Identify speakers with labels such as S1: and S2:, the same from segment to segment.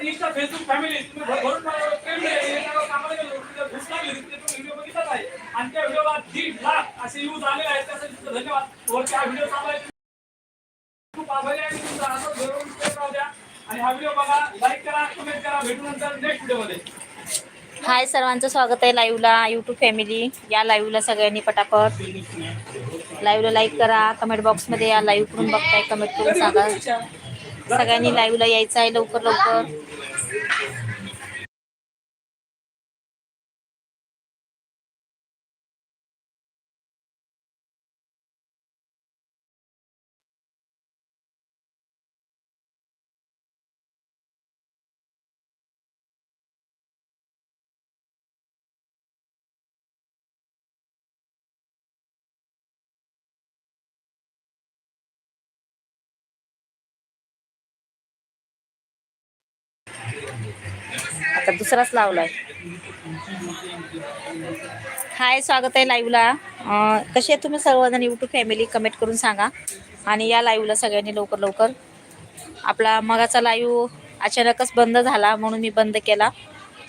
S1: Insta Facebook family तुम्ही भर- भरून मला प्रेम दिले. सगळं कामाला गेलो. तिथे घुस लागली. तिथे तो व्हिडिओ बघितलाच आहे. आणि त्या व्हिडिओला दीड लाख असे आलेले आहेत. त्यासाठी तुमचं धन्यवाद. वरती हा व्हिडिओ चालू खूप आभारी आहे. तुमचा प्रेम राहू द्या. आणि हा व्हिडिओ बघा लाईक करा कमेंट करा. भेटू नंतर नेक्स्ट व्हिडिओमध्ये
S2: हाय सर्वांचं स्वागत आहे लाईव्हला. यूट्यूब फॅमिली या लाईव्हला सगळ्यांनी पटापट. लाईव्हला लाईक करा. कमेंट बॉक्समध्ये या लाईव्ह करून बघताय. कमेंट करून सांगा. सगळ्यांनी लाईव्हला यायचं आहे लवकर लवकर. आता दुसराच लावलाय. हाय स्वागत आहे लाईव्हला. कसे आहे तुम्ही सर्वजण? यूट्यूब फॅमिली कमेंट करून सांगा. आणि या लाईव्हला सगळ्यांनी लवकर लवकर. आपला मगाचा लाईव्ह अचानकच बंद झाला म्हणून मी बंद केला.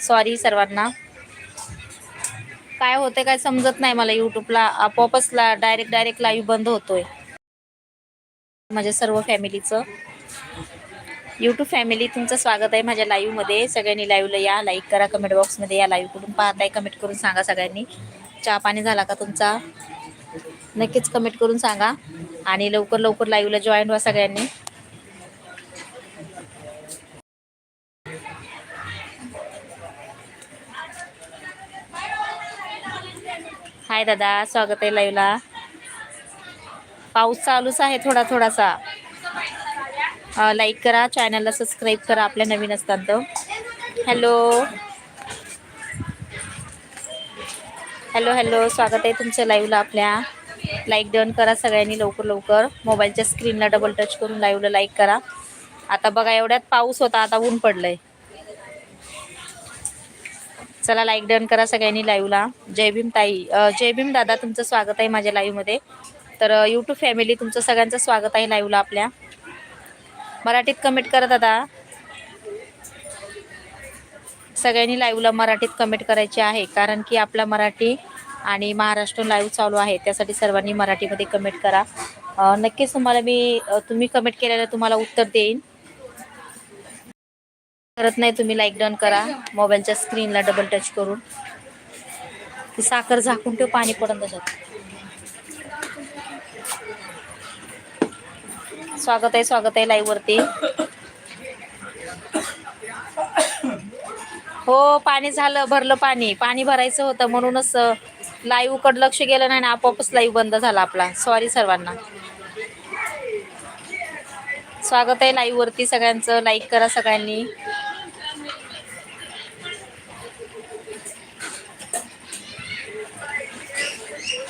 S2: सॉरी सर्वांना. काय होते काय समजत नाही मला यूट्यूबला आपोआपच ला डायरेक्ट डायरेक्ट लाईव्ह बंद होतोय. माझ्या सर्व फॅमिलीचं यूट्यूब फॅमिली तुमचं स्वागत आहे माझ्या लाईव्हमध्ये सगळ्यांनी लाईव्हला या लाईक करा कमेंट बॉक्समध्ये या लाईव्ह कुठून पाहताय कमेंट करून सांगा सगळ्यांनी. चहा पाणी झाला का तुमचा? नक्कीच कमेंट करून सांगा. आणि लवकर लवकर लाईव्हला जॉईन व्हा सगळ्यांनी. हाय दादा. स्वागत आहे लाईव्हला पाऊस चालूच आहे थोडा थोडासा. लाईक करा चॅनलला सबस्क्राईब करा आपल्या नवीन असतात तर. हॅलो हॅलो हॅलो स्वागत आहे तुमचं लाईव्हला आपल्या. लाईक डन करा सगळ्यांनी लवकर लवकर. मोबाईलच्या स्क्रीनला डबल टच करून लाईव्हला लाईक करा. आता बघा एवढ्यात पाऊस होता आता ऊन पडलंय. चला लाईक डन करा सगळ्यांनी लाईव्हला जय भीम ताई. जय भीम दादा तुमचं स्वागत आहे माझ्या लाईव्हमध्ये तर यूट्यूब फॅमिली तुमचं सगळ्यांचं स्वागत आहे लाईव्हला आपल्या. मराठीत कमेंट करा दादा सगळ्यांनी लाईव्हला मराठीत कमेंट करायची आहे. कारण की आपला मराठी आणि महाराष्ट्र लाईव्ह चालू आहे. त्यासाठी सर्वांनी मराठीमध्ये कमेंट करा. नक्कीच तुम्हाला मी तुम्ही कमेंट केल्याला तुम्हाला उत्तर देईन. करत नाही तुम्ही लाईक डन करा. मोबाईलच्या स्क्रीनला डबल टच करून. ती साखर झाकून ठेव पाणी पडून त्याच्यात. स्वागत आहे स्वागत आहे लाईव्ह वरती. हो पाणी झालं भरलं पाणी. पाणी भरायचं होतं म्हणूनच लाईव्ह कड लक्ष गेलं नाही ना आपोआपच लाईव्ह बंद झाला आपला. सॉरी सर्वांना. स्वागत आहे लाईव्ह वरती सगळ्यांचं. लाईक करा सगळ्यांनी.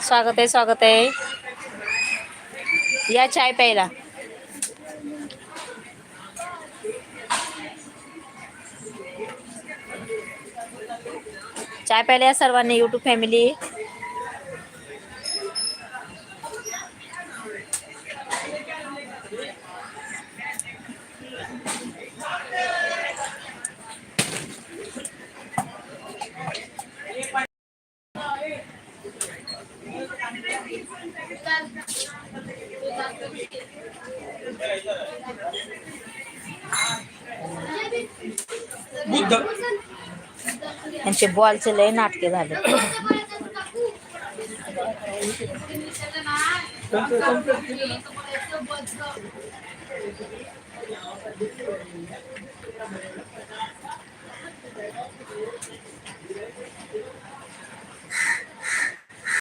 S2: स्वागत आहे स्वागत आहे. या चाय प्यायला. चाय या सर्वांनी यूट्यूब फॅमिली
S1: तुमसे
S2: बॉल से लय नाटके झाले.